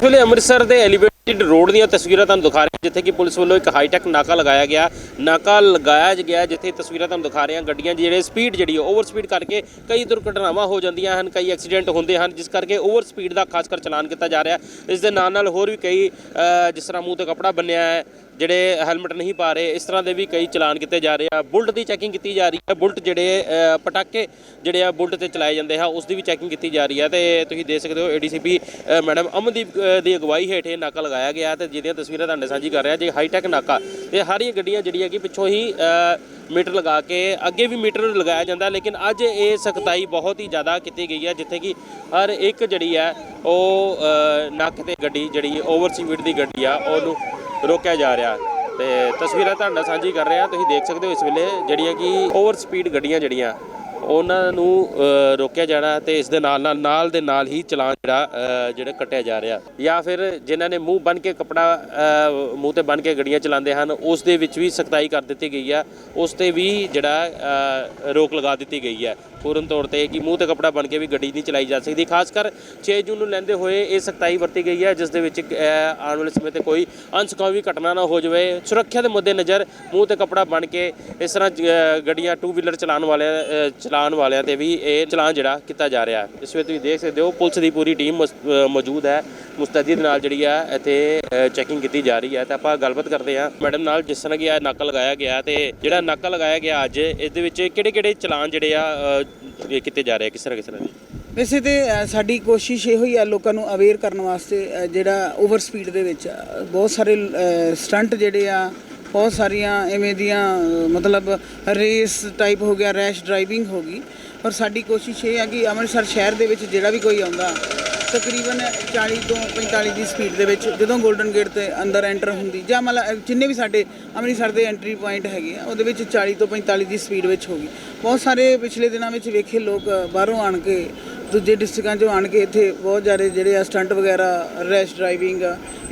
ਇਸ ਵੇਲੇ ਅੰਮ੍ਰਿਤਸਰ ਦੇ ਐਲੀਵੇਟਡ ਰੋਡ ਦੀਆਂ ਤਸਵੀਰਾਂ ਤੁਹਾਨੂੰ ਦਿਖਾ ਰਹੇ ਹਾਂ, ਜਿੱਥੇ ਕਿ ਪੁਲਿਸ ਵੱਲੋਂ ਇੱਕ ਹਾਈਟੈਕ ਨਾਕਾ ਲਗਾਇਆ ਗਿਆ। ਨਾਕਾ ਲਗਾਇਆ ਗਿਆ, ਜਿੱਥੇ ਤਸਵੀਰਾਂ ਤੁਹਾਨੂੰ ਦਿਖਾ ਰਹੇ ਹਾਂ। ਗੱਡੀਆਂ ਦੀ ਜਿਹੜੇ ਸਪੀਡ ਜਿਹੜੀ ਓਵਰ ਸਪੀਡ ਕਰਕੇ ਕਈ ਦੁਰਘਟਨਾਵਾਂ ਹੋ ਜਾਂਦੀਆਂ ਹਨ, ਕਈ ਐਕਸੀਡੈਂਟ ਹੁੰਦੇ ਹਨ, ਜਿਸ ਕਰਕੇ ਓਵਰ ਸਪੀਡ ਦਾ ਖਾਸ ਕਰ ਚਲਾਨ ਕੀਤਾ ਜਾ ਰਿਹਾ। ਇਸ ਦੇ ਨਾਲ ਨਾਲ ਹੋਰ ਵੀ ਕਈ ਜਿਸ ਤਰ੍ਹਾਂ ਮੂੰਹ ਤੇ ਕਪੜਾ ਬੰਨਿਆ ਹੈ ਜਿਹੜੇ ਹੈਲਮਟ ਨਹੀਂ ਪਾ ਰਹੇ, ਇਸ ਤਰ੍ਹਾਂ ਦੇ ਵੀ ਕਈ ਚਲਾਨ ਕੀਤੇ ਜਾ ਰਹੇ ਆ। ਬੁਲਟ ਦੀ ਚੈਕਿੰਗ ਕੀਤੀ ਜਾ ਰਹੀ ਹੈ। ਬੁਲਟ ਜਿਹੜੇ ਪਟਾਕੇ ਜਿਹੜੇ ਆ, ਬੁਲਟ ਤੇ ਚਲਾਏ ਜਾਂਦੇ ਆ, ਉਸ ਦੀ ਵੀ ਚੈਕਿੰਗ ਕੀਤੀ ਜਾ ਰਹੀ ਹੈ ਤੇ ਤੁਸੀਂ ਦੇਖ ਸਕਦੇ ਹੋ ਏਡੀਸੀਪੀ ਮੈਡਮ ਅਮਨਦੀਪ ਦੀ ਅਗਵਾਈ ਹੇਠ ਇਹ ਨਾਕਾ ਲਗਾਇਆ ਗਿਆ ਤੇ ਜਿਹਦੀਆਂ ਤਸਵੀਰਾਂ ਤੁਹਾਡੇ ਸਾਂਝੀ ਕਰ ਰਿਹਾ, ਜੇ ਹਾਈਟੈਕ ਨਾਕਾ। ਤੇ ਸਾਰੀਆਂ ਗੱਡੀਆਂ ਜਿਹੜੀਆਂ ਕਿ ਪਿੱਛੋਂ ਹੀ ਮੀਟਰ ਲਗਾ ਕੇ, ਅੱਗੇ ਵੀ ਮੀਟਰ ਲਗਾਇਆ ਜਾਂਦਾ, ਲੇਕਿਨ ਅੱਜ ਇਹ ਸਖਤਾਈ ਬਹੁਤ ਹੀ ਜ਼ਿਆਦਾ ਕੀਤੀ ਗਈ ਹੈ ਜਿੱਥੇ ਕਿ ਹਰ ਇੱਕ ਜਿਹੜੀ ਹੈ ਉਹ ਨੱਕ ਤੇ ਗੱਡੀ ਜਿਹੜੀ, ਓਵਰ ਸਪੀਡ ਦੀ ਗੱਡੀ ਆ, ਉਹਨੂੰ ਰੋਕਿਆ ਜਾ ਰਿਹਾ। ਤੇ ਤਸਵੀਰਾਂ ਤੁਹਾਡੇ ਨਾਲ ਸਾਂਝੀ ਕਰ ਰਹੇ। ਹਾਂ ਤੁਸੀਂ ਦੇਖ ਸਕਦੇ ਹੋ ਇਸ ਵੇਲੇ ਜਿਹੜੀਆਂ ਕਿ ਓਵਰ ਸਪੀਡ ਗੱਡੀਆਂ ਜਿਹੜੀਆਂ, ਉਹਨਾਂ ਨੂੰ ਰੋਕਿਆ ਜਾਣਾ ਤੇ ਇਸ ਦੇ ਨਾਲ ਨਾਲ ਨਾਲ ਦੇ ਨਾਲ ਹੀ ਚਲਾਨ ਜਿਹੜਾ ਜਿਹੜਾ ਕੱਟਿਆ ਜਾ ਰਿਹਾ। ਜਾਂ ਫਿਰ ਜਿਨ੍ਹਾਂ ਨੇ ਮੂੰਹ ਬੰਨ ਕੇ ਕਪੜਾ ਮੂੰਹ ਤੇ ਬੰਨ ਕੇ ਗੱਡੀਆਂ ਚਲਾਉਂਦੇ ਹਨ, ਉਸ ਦੇ ਵਿੱਚ ਵੀ ਸਖਤਾਈ ਕਰ ਦਿੱਤੀ ਗਈ ਹੈ ਉਸ ਤੇ ਵੀ ਜਿਹੜਾ ਰੋਕ ਲਗਾ ਦਿੱਤੀ ਗਈ ਹੈ ਪੂਰਨ ਤੌਰ ਤੇ ਕਿ ਮੂੰਹ ਤੇ ਕਪੜਾ ਬਣ ਕੇ ਵੀ ਗੱਡੀ ਨਹੀਂ ਚਲਾਈ ਜਾ ਸਕਦੀ। ਖਾਸ ਕਰ 6 ਜੂਨ ਨੂੰ ਲੈਂਦੇ ਹੋਏ ਇਹ ਸਖਤਾਈ ਵਰਤੀ ਗਈ ਹੈ, ਜਿਸ ਦੇ ਵਿੱਚ ਆਉਣ ਵਾਲੇ ਸਮੇਂ ਤੇ ਕੋਈ ਅਨਸਕਾਮੀ ਘਟਨਾ ਨਾ ਹੋ ਜਾਵੇ। ਸੁਰੱਖਿਆ ਦੇ ਮੁੱਦੇ ਨਜ਼ਰ ਮੂੰਹ ਤੇ ਕਪੜਾ ਬਣ ਕੇ ਇਸ ਤਰ੍ਹਾਂ ਗੱਡੀਆਂ ਟੂ ਵੀਲਰ ਚਲਾਉਣ ਵਾਲਿਆਂ ਚਲਾਉਣ ਵਾਲਿਆਂ ਤੇ ਵੀ ਇਹ ਚਲਾਨ ਜਿਹੜਾ ਕੀਤਾ ਜਾ ਰਿਹਾ ਇਸ ਵਿੱਚ ਤੁਸੀਂ ਦੇਖ ਸਕਦੇ ਹੋ, ਪੁਲਿਸ ਦੀ ਪੂਰੀ ਟੀਮ ਮਸ- ਮੌਜੂਦ ਹੈ। ਮੁਸਤੈਦੀ ਦੇ ਨਾਲ ਜਿਹੜੀ ਆ, ਇੱਥੇ ਚੈਕਿੰਗ ਕੀਤੀ ਜਾ ਰਹੀ ਹੈ। ਤਾਂ ਆਪਾਂ ਗੱਲਬਾਤ ਕਰਦੇ ਹਾਂ ਮੈਡਮ ਨਾਲ, ਜਿਸ ਤਰ੍ਹਾਂ ਕਿ ਇਹ ਨਾਕਾ ਲਗਾਇਆ ਗਿਆ ਤੇ ਜਿਹੜਾ ਨਾਕਾ ਲਗਾਇਆ ਗਿਆ ਅੱਜ, ਇਸ ਦੇ ਵਿੱਚ ਕਿਹੜੇ ਕਿਹੜੇ ਚਲਾਨ ਜਿਹੜੇ ਆ ਇਹ ਕੀਤੇ ਜਾ ਰਹੇ ਕਿਸ ਤਰ੍ਹਾਂ ਕਿਸ ਤਰ੍ਹਾਂ ਦੇ? ਵੈਸੇ ਤੇ ਅ, ਸਾਡੀ ਕੋਸ਼ਿਸ਼ ਇਹੋ ਹੀ ਆ ਲੋਕਾਂ ਨੂੰ ਅਵੇਅਰ ਕਰਨ ਵਾਸਤੇ ਅ, ਜਿਹੜਾ ਓਵਰ ਸਪੀਡ ਦੇ ਵਿੱਚ ਅ, ਬਹੁਤ ਸਾਰੇ ਸਟੰਟ ਜਿਹੜੇ ਆ ਬਹੁਤ ਸਾਰੀਆਂ ਐਵੇਂ ਦੀਆਂ ਅ, ਮਤਲਬ ਰੇਸ ਟਾਈਪ ਹੋ ਗਿਆ ਰੈਸ਼ ਡਰਾਈਵਿੰਗ ਹੋ ਗਈ। ਔਰ ਸਾਡੀ ਕੋਸ਼ਿਸ਼ ਇਹ ਆ ਕਿ ਅੰਮ੍ਰਿਤਸਰ ਸ਼ਹਿਰ ਦੇ ਵਿੱਚ ਜਿਹੜਾ ਵੀ ਕੋਈ ਆਉਂਦਾ ਤਕਰੀਬਨ 40 ਤੋਂ 45 ਦੀ ਸਪੀਡ ਦੇ ਵਿੱਚ ਜਦੋਂ 골ਡਨ ਗੇਟ ਤੇ ਅੰਦਰ ਐਂਟਰ ਹੁੰਦੀ, ਜਾਂ ਮਤਲਬ ਜਿੰਨੇ ਵੀ ਸਾਡੇ ਅੰਮ੍ਰਿਤਸਰ ਦੇ ਐਂਟਰੀ ਪੁਆਇੰਟ ਹੈਗੇ ਆ, ਉਹਦੇ ਵਿੱਚ 40 ਤੋਂ 45 ਦੀ ਸਪੀਡ ਵਿੱਚ ਹੋਗੀ ਬਹੁਤ ਸਾਰੇ ਪਿਛਲੇ ਦਿਨਾਂ ਵਿੱਚ ਵੇਖੇ ਲੋਕ ਬਾਹਰੋਂ ਆਣ ਕੇ ਦੂਜੇ ਡਿਸਟ੍ਰਿਕਾਂ 'ਚੋਂ ਆਣ ਕੇ ਇੱਥੇ ਬਹੁਤ ਜ਼ਿਆਦਾ ਜਿਹੜੇ ਆ ਸਟੰਟ ਵਗੈਰਾ ਰੈਸ਼ ਡਰਾਈਵਿੰਗ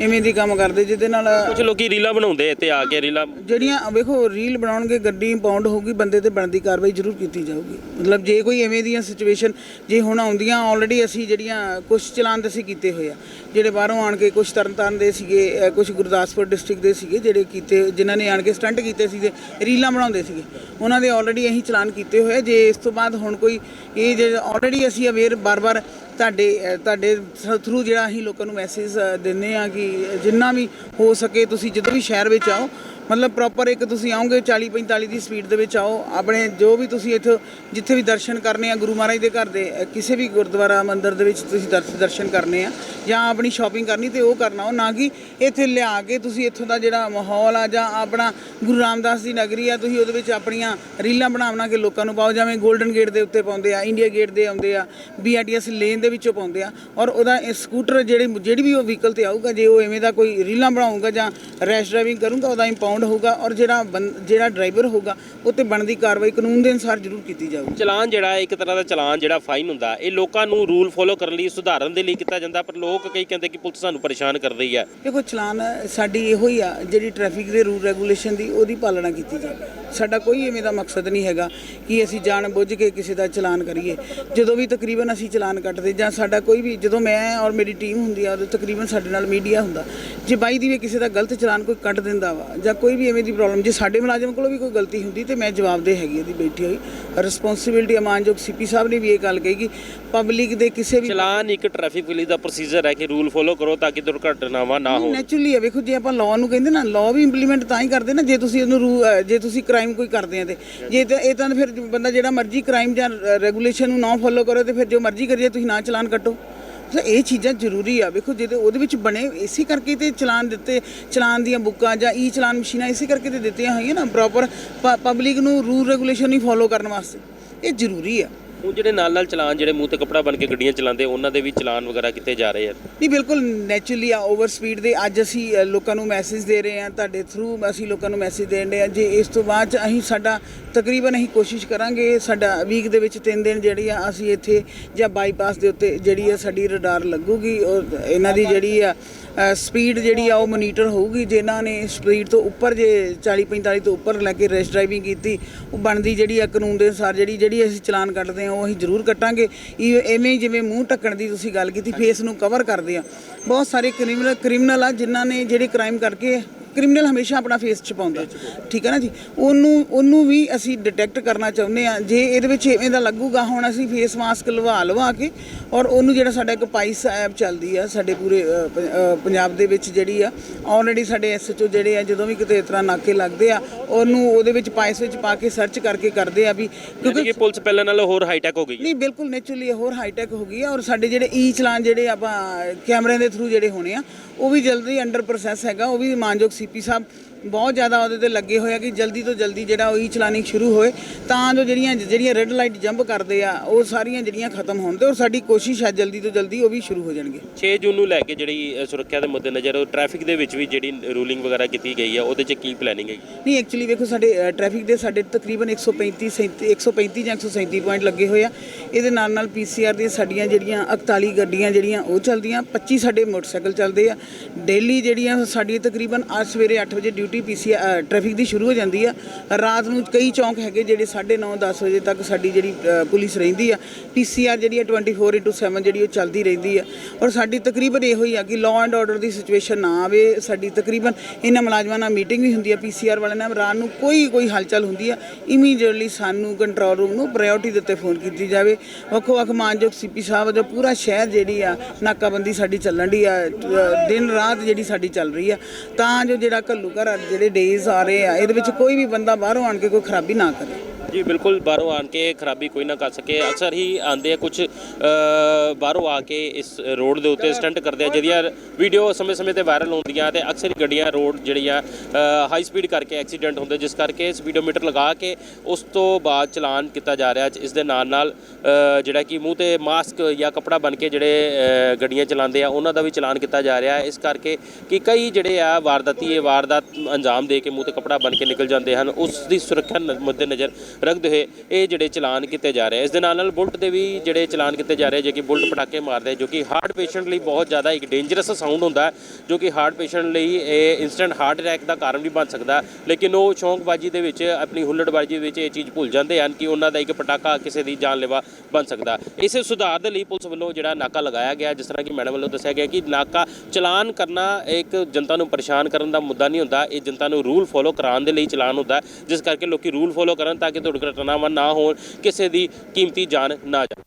ਇਵੇਂ ਦੀ ਕੰਮ ਕਰਦੇ ਜਿਹਦੇ ਨਾਲ ਕੁਝ ਲੋਕੀ ਰੀਲਾਂ ਬਣਾਉਂਦੇ ਇੱਥੇ ਆ ਕੇ ਰੀਲਾਂ। ਜਿਹੜੀਆਂ ਵੇਖੋ ਰੀਲ ਬਣਾਉਣਗੇ ਗੱਡੀ ਇੰਪਾਊਂਡ ਹੋਊਗੀ ਬੰਦੇ ਤੇ ਬਣਦੀ ਕਾਰਵਾਈ ਜ਼ਰੂਰ ਕੀਤੀ ਜਾਊਗੀ। ਮਤਲਬ ਜੇ ਕੋਈ ਐਵੇਂ ਦੀਆਂ ਸਿਚੁਏਸ਼ਨ ਜੇ ਹੁਣ ਆਉਂਦੀਆਂ ਆਲਰੇਡੀ ਅਸੀਂ ਜਿਹੜੀਆਂ ਕੁਝ ਚਲਾਨ ਤੇ ਅਸੀਂ ਕੀਤੇ ਹੋਏ ਆ। ਜਿਹੜੇ ਬਾਹਰੋਂ ਆਣ ਕੇ ਕੁਝ ਤਰਨਤਾਰਨ ਦੇ ਸੀਗੇ ਕੁਝ ਗੁਰਦਾਸਪੁਰ ਡਿਸਟ੍ਰਿਕਟ ਦੇ ਸੀਗੇ ਜਿਹੜੇ ਕੀਤੇ, ਜਿਨ੍ਹਾਂ ਨੇ ਆਣ ਕੇ ਸਟੰਟ ਕੀਤੇ ਸੀਗੇ, ਰੀਲਾਂ ਬਣਾਉਂਦੇ ਸੀਗੇ। ਉਹਨਾਂ ਦੇ ਆਲਰੇਡੀ ਅਸੀਂ ਚਲਾਨ ਕੀਤੇ ਹੋਏ ਜੇ ਇਸ ਤੋਂ ਬਾਅਦ ਹੁਣ ਕੋਈ ਇਹ ਜੇ ਆਲਰੇਡੀ ਅਸੀਂ ਅਵੇਅਰ ਬਾਰ-ਬਾਰ ਤੁਹਾਡੇ ਤੁਹਾਡੇ ਥਰੂ ਜਿਹੜਾ ਅਸੀਂ ਲੋਕਾਂ ਨੂੰ ਮੈਸੇਜ ਦਿੰਦੇ ਆ ਕਿ ਜਿੰਨਾ ਵੀ ਹੋ ਸਕੇ ਤੁਸੀਂ ਜਦੋਂ ਵੀ ਸ਼ਹਿਰ ਵਿੱਚ ਆਓ ਮਤਲਬ ਪ੍ਰੋਪਰ ਇੱਕ ਤੁਸੀਂ ਆਓਗੇ 40 45 ਦੀ ਸਪੀਡ ਦੇ ਵਿੱਚ ਆਓ, ਆਪਣੇ ਜੋ ਵੀ ਤੁਸੀਂ ਇੱਥੇ ਜਿੱਥੇ ਵੀ ਦਰਸ਼ਨ ਕਰਨੇ ਆ, ਗੁਰੂ ਮਹਾਰਾਜ ਦੇ ਘਰ ਦੇ ਕਿਸੇ ਵੀ ਗੁਰਦੁਆਰਾ ਮੰਦਿਰ ਦੇ ਵਿੱਚ ਤੁਸੀਂ ਦਰਸ- ਦਰਸ਼ਨ ਕਰਨੇ ਆ ਜਾਂ ਆਪਣੀ ਸ਼ਾਪਿੰਗ ਕਰਨੀ ਤੇ ਉਹ ਕਰਨਾ, ਉਹ ਨਾ ਕਿ ਇੱਥੇ ਲਿਆ ਕੇ ਤੁਸੀਂ ਇੱਥੋਂ ਦਾ ਜਿਹੜਾ ਮਾਹੌਲ ਆ ਜਾਂ ਆਪਣਾ ਗੁਰੂ ਰਾਮਦਾਸ ਦੀ ਨਗਰੀ ਆ, ਤੁਸੀਂ ਉਹਦੇ ਵਿੱਚ ਆਪਣੀਆਂ ਰੀਲਾਂ ਬਣਾ ਬਣਾ ਕੇ ਲੋਕਾਂ ਨੂੰ ਪਾਓ, ਜਿਵੇਂ 골ਡਨ ਗੇਟ ਦੇ ਉੱਤੇ ਪਾਉਂਦੇ ਆ ਇੰਡੀਆ ਗੇਟ ਦੇ ਆਉਂਦੇ ਆ ਬੀਆਰਟੀਐਸ ਲੇਨ ਦੇ ਵਿੱਚੋਂ ਪਾਉਂਦੇ ਆ ਔਰ ਉਹਦਾ ਇਹ ਸਕੂਟਰ ਜਿਹੜੇ, ਜਿਹੜੀ ਵੀ ਉਹ ਵਹੀਕਲ ਤੇ ਆਊਗਾ, ਜੇ ਉਹ ਐਵੇਂ ਦਾ ਕੋਈ ਰੀਲਾਂ ਬਣਾਊਗਾ ਜਾਂ ਰੈਸ਼ ਡਰਾਈਵਿੰਗ ਕਰੂਗਾ, ਉਹਦਾ ਇੰਪਾਊਂਡ ਹੋਊਗਾ ਔਰ ਜਿਹੜਾ ਬੰ- ਜਿਹੜਾ ਡਰਾਈਵਰ ਹੋਊਗਾ ਉਹ ਤੇ ਬਣਦੀ ਕਾਰਵਾਈ ਕਾਨੂੰਨ ਦੇ ਅਨੁਸਾਰ ਜ਼ਰੂਰ ਕੀਤੀ ਜਾਊਗੀ। ਚਲਾਨ ਜਿਹੜਾ ਹੈ ਇੱਕ ਤਰ੍ਹਾਂ ਦਾ ਚਲਾਨ ਜਿਹੜਾ ਫਾਈਨ ਹੁੰਦਾ ਇਹ ਲੋਕਾਂ ਨੂੰ ਰੂਲ ਫੋਲੋ ਕਰਨ ਲਈ ਸੁਧਾਰਨ ਦੇ ਲਈ ਕੀਤਾ ਜਾਂਦਾ ਪਰ ਲੋਕ ਕਈ ਕਹਿੰਦੇ ਕਿ ਪੁਲਿਸ ਸਾਨੂੰ ਪਰੇਸ਼ਾਨ ਕਰ ਰਹੀ ਹੈ। ਦੇਖੋ ਚਲਾਨ ਸਾਡੀ ਇਹੋ ਹੀ ਆ ਜਿਹੜੀ ਟ੍ਰੈਫਿਕ ਦੇ ਰੂਲ ਰੈਗੂਲੇਸ਼ਨ ਦੀ ਉਹਦੀ ਪਾਲਣਾ ਕੀਤੀ ਜਾਵੇ। ਸਾਡਾ ਕੋਈ ਐਵੇਂ ਦਾ ਮਕਸਦ ਨਹੀਂ ਹੈਗਾ ਕਿ ਅਸੀਂ ਜਾਣ ਬੁੱਝ ਕੇ ਕਿਸੇ ਦਾ ਚਲਾਨ ਕਰੀਏ। ਜਦੋਂ ਵੀ ਤਕਰੀਬਨ ਅਸੀਂ ਚਲਾਨ ਕੱਟਦੇ ਜਾਂ ਸਾਡਾ ਕੋਈ ਵੀ ਜਦੋਂ ਮੈਂ ਔਰ ਮੇਰੀ ਟੀਮ ਹੁੰਦੀ ਆ ਉਦੋਂ ਤਕਰੀਬਨ ਸਾਡੇ ਨਾਲ ਮੀਡੀਆ ਹੁੰਦਾ ਜੇ ਬਾਈ ਦੀ ਵੀ ਕਿਸੇ ਦਾ ਗਲਤ ਚਲਾਨ ਕੋਈ ਕੱਟ ਦਿੰਦਾ ਵਾ ਜਾਂ ਕੋਈ ਵੀ ਐਵੇਂ ਦੀ ਪ੍ਰੋਬਲਮ ਜੇ ਸਾਡੇ ਮੁਲਾਜ਼ਮ ਕੋਲੋਂ ਵੀ ਕੋਈ ਗਲਤੀ ਹੁੰਦੀ ਤੇ ਮੈਂ ਜਵਾਬਦੇਹ ਹੈਗੀ ਇਹਦੀ ਬੈਠੀ ਹੋਈ। ਰਿਸਪੌਂਸਿਬਿਲਟੀ ਅਮਾਨਯੋਗ ਸੀਪੀ ਸਾਹਿਬ ਨੇ ਵੀ ਇਹ ਗੱਲ ਕਹੀ ਕਿ ਪਬਲਿਕ ਦੇ ਕਿਸੇ ਵੀ ਚਲਾਨ ਇੱਕ ਟ੍ਰੈਫਿਕ ਪੁਲਿਸ ਦਾ ਪ੍ਰੋਸੀਜਰ ਹੈ ਕਿ ਰੂਲ ਫੋਲੋ ਕਰੋ ਤਾਂ ਕਿ ਦੁਰਘਟਨਾਵਾਂ ਨਾ ਹੋਣ। ਨੈਚੁਰਲੀ ਹੈ। ਵੇਖੋ ਜੇ ਆਪਾਂ ਲਾਅ ਨੂੰ ਕਹਿੰਦੇ ਨਾ ਲਾਅ ਵੀ ਇੰਪਲੀਮੈਂਟ ਤਾਂ ਹੀ ਕਰਦੇ ਨਾ ਜੇ ਤੁਸੀਂ ਉਹਨੂੰ ਰੂ- ਜੇ ਤੁਸੀਂ ਕ੍ਰਾਈਮ ਕੋਈ ਕਰਦੇ ਆ ਤੇ। ਜੇ ਤਾਂ ਇਹ ਤਾਂ ਫਿਰ ਬੰਦਾ ਜਿਹੜਾ ਮਰਜ਼ੀ ਕ੍ਰਾਈਮ ਜਾਂ ਰੈਗੂਲੇਸ਼ਨ ਨੂੰ ਨਾ ਫੋਲੋ ਕਰੋ ਤੇ ਫਿਰ ਜੋ ਮਰਜ਼ੀ ਕਰੀਏ ਤੁਸੀਂ ਨਾ ਚਲਾਨ ਕੱਟੋ। ਤਾਂ ਇਹ ਚੀਜ਼ਾਂ ਜ਼ਰੂਰੀ ਆ। ਵੇਖੋ ਜਿਹਦੇ ਉਹਦੇ ਵਿੱਚ ਬਣੇ ਇਸੇ ਕਰਕੇ ਤੇ ਚਲਾਨ ਦਿੱਤੇ, ਚਲਾਨ ਦੀਆਂ ਬੁੱਕਾਂ ਜਾਂ ਈ ਚਲਾਨ ਮਸ਼ੀਨਾਂ ਇਸੇ ਕਰਕੇ ਤੇ ਦਿੱਤੀਆਂ ਹੋਈਆਂ ਨਾ ਪ੍ਰੋਪਰ ਪਬਲਿਕ ਨੂੰ ਰੂਲ ਰੈਗੂਲੇਸ਼ਨ ਹੀ ਫੋਲੋ ਕਰਨ ਵਾਸਤੇ। ਇਹ ਜ਼ਰੂਰੀ ਆ। ਉਹ ਜਿਹੜੇ ਨਾਲ ਨਾਲ ਚਲਾਨ ਜਿਹੜੇ ਮੂੰਹ ਤੇ ਕਪੜਾ ਬਣ ਕੇ ਗੱਡੀਆਂ ਚਲਾਉਂਦੇ ਉਹਨਾਂ ਦੇ ਵੀ ਚਲਾਨ ਵਗੈਰਾ ਕੀਤੇ ਜਾ ਰਹੇ ਆ? ਨਹੀਂ ਬਿਲਕੁਲ ਨੈਚੁਰਲੀ ਆ ਓਵਰ ਸਪੀਡ ਦੇ। ਅੱਜ ਅਸੀਂ ਅ, ਲੋਕਾਂ ਨੂੰ ਮੈਸੇਜ ਦੇ ਰਹੇ ਹਾਂ ਤੁਹਾਡੇ ਥਰੂ ਅਸੀਂ ਲੋਕਾਂ ਨੂੰ ਮੈਸੇਜ ਦੇਣ ਦੇ ਆ ਜੇ ਇਸ ਤੋਂ ਬਾਅਦ 'ਚ ਅਸੀਂ ਸਾਡਾ ਤਕਰੀਬਨ ਅਸੀਂ ਕੋਸ਼ਿਸ਼ ਕਰਾਂਗੇ ਸਾਡਾ ਵੀਕ ਦੇ ਵਿੱਚ ਤਿੰਨ ਦਿਨ ਜਿਹੜੀ ਆ ਅਸੀਂ ਇੱਥੇ ਜਾਂ ਬਾਈਪਾਸ ਦੇ ਉੱਤੇ ਜਿਹੜੀ ਆ ਸਾਡੀ ਰਡਾਰ ਲੱਗੂਗੀ ਔਰ ਇਹਨਾਂ ਦੀ ਜਿਹੜੀ ਆ ਸਪੀਡ ਜਿਹੜੀ ਆ ਉਹ ਮੋਨੀਟਰ ਹੋਊਗੀ। ਜਿਨ੍ਹਾਂ ਨੇ ਸਪੀਡ ਤੋਂ ਉੱਪਰ ਜੇ 40 45 ਤੋਂ ਉੱਪਰ ਲੈ ਕੇ ਰੈਸ਼ ਡਰਾਈਵਿੰਗ ਕੀਤੀ ਉਹ ਬਣਦੀ ਜਿਹੜੀ ਆ ਕਾਨੂੰਨ ਦੇ ਅਨੁਸਾਰ ਜਿਹੜੀ ਜਿਹੜੀ ਅਸੀਂ ਚਲਾਨ ਕੱਟਦੇ ਆ ਉਹ ਅਸੀਂ ਜ਼ਰੂਰ ਕੱਟਾਂਗੇ। ਇਹ- ਐਵੇਂ ਹੀ ਜਿਵੇਂ ਮੂੰਹ ਢੱਕਣ ਦੀ ਤੁਸੀਂ ਗੱਲ ਕੀਤੀ ਫੇਸ ਨੂੰ ਕਵਰ ਕਰਦੇ ਆ। ਬਹੁਤ ਸਾਰੇ ਕ੍ਰਿਮੀਨਲ ਕ੍ਰਿਮੀਨਲ ਆ ਜਿਨ੍ਹਾਂ ਨੇ ਜਿਹੜੇ ਕ੍ਰਾਈਮ ਕਰਕੇ ਕ੍ਰਿਮੀਨਲ ਹਮੇਸ਼ਾ ਆਪਣਾ ਫੇਸ ਛੁਪਾਉਂਦਾ ਠੀਕ ਹੈ ਨਾ ਜੀ? ਉਹਨੂੰ ਉਹਨੂੰ ਵੀ ਅਸੀਂ ਡਿਟੈਕਟ ਕਰਨਾ ਚਾਹੁੰਦੇ ਆ ਜੇ ਇਹਦੇ ਵਿੱਚ ਐਵੇਂ ਦਾ ਲੱਗੂਗਾ ਹੁਣ ਅਸੀਂ ਫੇਸ ਮਾਸਕ ਲਵਾ ਲਵਾ ਕੇ ਔਰ ਉਹਨੂੰ ਜਿਹੜਾ ਸਾਡਾ ਇੱਕ ਪਾਈਸ ਐਪ ਚੱਲਦੀ ਆ ਸਾਡੇ ਪੂਰੇ ਪੰਜਾਬ ਦੇ ਵਿੱਚ ਜਿਹੜੀ ਆ ਆਲਰੇਡੀ ਸਾਡੇ ਐਸਐਚਓ ਜਿਹੜੇ ਆ ਜਦੋਂ ਵੀ ਕਿਤੇ ਇਸ ਤਰ੍ਹਾਂ ਨਾਕੇ ਲੱਗਦੇ ਆ ਉਹਨੂੰ ਉਹਦੇ ਵਿੱਚ ਪਾਈਸ ਵਿੱਚ ਪਾ ਕੇ ਸਰਚ ਕਰਕੇ ਕਰਦੇ ਆ ਵੀ ਕਿਉਂਕਿ ਪੁਲਿਸ ਪਹਿਲਾਂ ਨਾਲੋਂ ਹੋਰ ਹਾਈਟੈਕ ਹੋ ਗਈ ਨਹੀਂ ਬਿਲਕੁਲ ਨੇਚਰਲੀ ਹੋਰ ਹਾਈਟੈਕ ਹੋ ਗਈ ਹੈ ਔਰ ਸਾਡੇ ਜਿਹੜੇ ਈ ਚਲਾਨ ਜਿਹੜੇ ਆਪਾਂ ਕੈਮਰਿਆਂ ਦੇ ਥਰੂ ਜਿਹੜੇ ਹੋਣੇ ਆ ਉਹ ਵੀ ਜਲਦੀ ਅੰਡਰ ਪ੍ਰੋਸੈਸ ਹੈਗਾ ਉਹ ਵੀ ਮਾਨਯੋਗ ਸੀਪੀ ਸਾਹਿਬ ਬਹੁਤ ਜ਼ਿਆਦਾ ਉਹਦੇ ਤੇ ਲੱਗੇ ਹੋਏ ਆ ਕਿ ਜਲਦੀ ਤੋਂ ਜਲਦੀ ਜਿਹੜਾ ਉਹ ਈ ਚਲਾਨਿੰਗ ਸ਼ੁਰੂ ਹੋਏ ਤਾਂ ਜੋ ਜਿਹੜੀਆਂ ਜਿਹੜੀਆਂ ਰੈੱਡ ਲਾਈਟ ਜੰਪ ਕਰਦੇ ਆ ਉਹ ਸਾਰੀਆਂ ਜਿਹੜੀਆਂ ਖਤਮ ਹੋਣ ਤੇ ਔਰ ਸਾਡੀ ਕੋਸ਼ਿਸ਼ ਹੈ ਜਲਦੀ ਤੋਂ ਜਲਦੀ ਉਹ ਵੀ ਸ਼ੁਰੂ ਹੋ ਜਾਣਗੇ। 6 ਜੂਨ ਨੂੰ ਲੈ ਕੇ ਜਿਹੜੀ ਸੁਰੱਖਿਆ ਦੇ ਮੁੱਦੇਨਜ਼ਰ ਉਹ ਟ੍ਰੈਫਿਕ ਦੇ ਵਿੱਚ ਵੀ ਜਿਹੜੀ ਰੂਲਿੰਗ ਵਗੈਰਾ ਕੀਤੀ ਗਈ ਹੈ ਉਹਦੇ 'ਚ ਕੀ ਪਲੈਨਿੰਗ ਹੈਗੀ? ਨਹੀਂ ਐਕਚੁਅਲੀ ਵੇਖੋ ਸਾਡੇ ਟ੍ਰੈਫਿਕ ਦੇ ਸਾਡੇ ਤਕਰੀਬਨ 135 37 135 ਜਾਂ 137 ਪੁਆਇੰਟ ਲੱਗੇ ਹੋਏ ਆ। ਇਹਦੇ ਨਾਲ ਨਾਲ ਪੀਸੀਆਰ ਦੀਆਂ ਸਾਡੀਆਂ ਜਿਹੜੀਆਂ 41 ਗੱਡੀਆਂ ਜਿਹੜੀਆਂ ਉਹ ਚੱਲਦੀਆਂ 25 ਸਾਡੇ ਮੋਟਰਸਾਈਕਲ ਚੱਲਦੇ ਆ। ਡੇਲੀ ਜਿਹੜੀਆਂ ਸਾਡੀ ਤਕਰੀਬਨ ਅੱਜ ਸਵੇਰੇ 8 ਵਜੇ ਡਿਊਟੀ ਪੀਸੀਆਰ ਟ੍ਰੈਫਿਕ ਦੀ ਸ਼ੁਰੂ ਹੋ ਜਾਂਦੀ ਆ। ਰਾਤ ਨੂੰ ਕਈ ਚੌਂਕ ਹੈਗੇ ਜਿਹੜੇ 9:30 10 ਵਜੇ ਤੱਕ ਸਾਡੀ ਜਿਹੜੀ ਪੁਲਿਸ ਰਹਿੰਦੀ ਆ। ਪੀਸੀਆਰ ਜਿਹੜੀ ਆ 24/7 ਜਿਹੜੀ ਉਹ ਚੱਲਦੀ ਰਹਿੰਦੀ ਆ। ਔਰ ਸਾਡੀ ਤਕਰੀਬਨ ਇਹੋ ਹੀ ਆ ਕਿ ਲਾਅ ਐਂਡ ਆਰਡਰ ਦੀ ਸਿਚੁਏਸ਼ਨ ਨਾ ਆਵੇ। ਸਾਡੀ ਤਕਰੀਬਨ ਇਹਨਾਂ ਮੁਲਾਜ਼ਮਾਂ ਨਾਲ ਮੀਟਿੰਗ ਵੀ ਹੁੰਦੀ ਆ ਪੀਸੀਆਰ ਵਾਲਿਆਂ ਨਾਲ। ਰਾਤ ਨੂੰ ਕੋਈ ਕੋਈ ਹਲਚਲ ਹੁੰਦੀ ਆ। ਇਮੀਡੀਏਟਲੀ ਸਾਨੂੰ ਕੰਟਰੋਲ ਰੂਮ ਨੂੰ ਪ੍ਰਾਇੋਰਟੀ ਦੇ ਉੱਤੇ ਫੋਨ ਕੀਤੀ ਜਾਵੇ। ਵੱਖੋ ਵੱਖ ਮਾਨਯੋਗ ਸੀਪੀ ਸਾਹਿਬ ਜੋ ਪੂਰਾ ਸ਼ਹਿਰ ਜਿਹੜੀ ਆ, ਨਾਕਾਬੰਦੀ ਸਾਡੀ ਚੱਲਣ ਦੀ ਆ। ਦਿਨ ਰਾਤ ਜਿਹੜੀ ਸਾਡੀ ਚੱਲ ਰਹੀ ਆ। ਤਾਂ ਜੋ ਜਿਹੜਾ ਘੱਲੂ ਘਰ ਜਿਹੜੇ ਡੇਜ਼ ਆ ਰਹੇ ਆ, ਇਹਦੇ ਵਿੱਚ ਕੋਈ ਵੀ ਬੰਦਾ ਬਾਹਰੋਂ ਆਣ ਕੇ ਕੋਈ ਖਰਾਬੀ ਨਾ ਕਰੇ। ਜੀ, ਬਿਲਕੁਲ ਬਾਹਰੋਂ ਆਣ ਕੇ ਖਰਾਬੀ ਕੋਈ ਨਾ ਕਰ ਸਕੇ। ਅਕਸਰ ਹੀ ਆਂਦੇ ਆ ਕੁਝ ਬਾਹਰੋਂ ਆ ਕੇ ਇਸ ਰੋਡ ਦੇ ਉੱਤੇ ਸਟੰਟ ਕਰਦੇ ਆ, ਜਿਹਦੀਆਂ ਵੀਡੀਓ ਸਮੇਂ-ਸਮੇਂ ਤੇ ਵਾਇਰਲ ਹੁੰਦੀਆਂ ਤੇ ਅਕਸਰ ਹੀ ਗੱਡੀਆਂ, ਰੋਡ ਜਿਹੜੀਆਂ ਹਾਈ ਸਪੀਡ ਕਰਕੇ ਐਕਸੀਡੈਂਟ ਹੁੰਦੇ, ਜਿਸ ਕਰਕੇ ਸਪੀਡੋਮੀਟਰ ਲਗਾ ਕੇ ਉਸ ਤੋਂ ਬਾਅਦ ਚਲਾਨ ਕੀਤਾ ਜਾ ਰਿਹਾ, ਇਸ ਦੇ ਨਾਲ ਨਾਲ ਜਿਹੜਾ ਕਿ ਮੂੰਹ ਤੇ ਮਾਸਕ ਜਾਂ ਕਪੜਾ ਬਨ ਕੇ ਜਿਹੜੇ ਗੱਡੀਆਂ ਚਲਾਉਂਦੇ ਆ, ਉਹਨਾਂ ਦਾ ਵੀ ਚਲਾਨ ਕੀਤਾ ਜਾ ਰਿਹਾ। ਇਸ ਕਰਕੇ ਕਿ ਕਈ ਜਿਹੜੇ ਆ ਵਾਰਦਾਤੀ, ਇਹ ਵਾਰਦਾਤ ਅੰਜਾਮ ਦੇ ਕੇ ਮੂੰਹ ਤੇ ਕਪੜਾ ਬਨ ਕੇ ਨਿਕਲ ਜਾਂਦੇ ਹਨ, ਉਸ ਦੀ ਸੁਰੱਖਿਆ ਨ- ਮੱਦੇ ਨਜ਼ਰ ਰੱਖਦੇ ਹੋਏ, ਇਹ ਜਿਹੜੇ ਚਲਾਨ ਕੀਤੇ ਜਾ ਰਹੇ ਇਸ ਦੇ ਨਾਲ ਨਾਲ ਬੁਲਟ ਦੇ ਵੀ ਜਿਹੜੇ ਚਲਾਨ ਕੀਤੇ ਜਾ ਰਹੇ ਜੇ ਕਿ ਬੁਲਟ ਪਟਾਕੇ ਮਾਰਦੇ ਜੋ ਕਿ ਹਾਰਟ ਪੇਸ਼ੈਂਟ ਲਈ ਬਹੁਤ ਜ਼ਿਆਦਾ ਇੱਕ ਡੇਂਜਰਸ ਸਾਊਂਡ ਹੁੰਦਾ ਜੋ ਕਿ ਹਾਰਟ ਪੇਸ਼ੈਂਟ ਲਈ ਇਹ ਇਨਸਟੈਂਟ ਹਾਰਟ ਅਟੈਕ ਦਾ ਕਾਰਨ ਵੀ ਬਣ ਸਕਦਾ ਲੇਕਿਨ ਉਹ ਸ਼ੌਂਕਬਾਜ਼ੀ ਦੇ ਵਿੱਚ, ਆਪਣੀ ਹੁੱਲੜਬਾਜ਼ੀ ਦੇ ਵਿੱਚ ਇਹ ਚੀਜ਼ ਭੁੱਲ ਜਾਂਦੇ ਹਨ ਕਿ ਉਹਨਾਂ ਦਾ ਇੱਕ ਪਟਾਕਾ ਕਿਸੇ ਦੀ ਜਾਨਲੇਵਾ ਬਣ ਸਕਦਾ ਇਸੇ ਸੁਧਾਰ ਦੇ ਲਈ ਪੁਲਿਸ ਵੱਲੋਂ ਜਿਹੜਾ ਨਾਕਾ ਲਗਾਇਆ ਗਿਆ, ਜਿਸ ਤਰ੍ਹਾਂ ਕਿ ਮੈਡਮ ਵੱਲੋਂ ਦੱਸਿਆ ਗਿਆ ਕਿ ਨਾਕਾ ਚਲਾਨ ਕਰਨਾ ਇੱਕ ਜਨਤਾ ਨੂੰ ਪਰੇਸ਼ਾਨ ਕਰਨ ਦਾ ਮੁੱਦਾ ਨਹੀਂ ਹੁੰਦਾ, ਇਹ ਜਨਤਾ ਨੂੰ ਰੂਲ ਫੋਲੋ ਕਰਾਉਣ ਦੇ ਲਈ ਚਲਾਨ ਹੁੰਦਾ ਜਿਸ ਕਰਕੇ ਲੋਕੀ ਰੂਲ ਫੋਲੋ ਕਰਨ ਤਾਂ ਕਿ ਦੁਰਘਟਨਾਵਾਂ ਨਾ ਹੋਣ ਕਿਸੇ ਦੀ ਕੀਮਤੀ ਜਾਨ ਨਾ ਜਾਵੇ।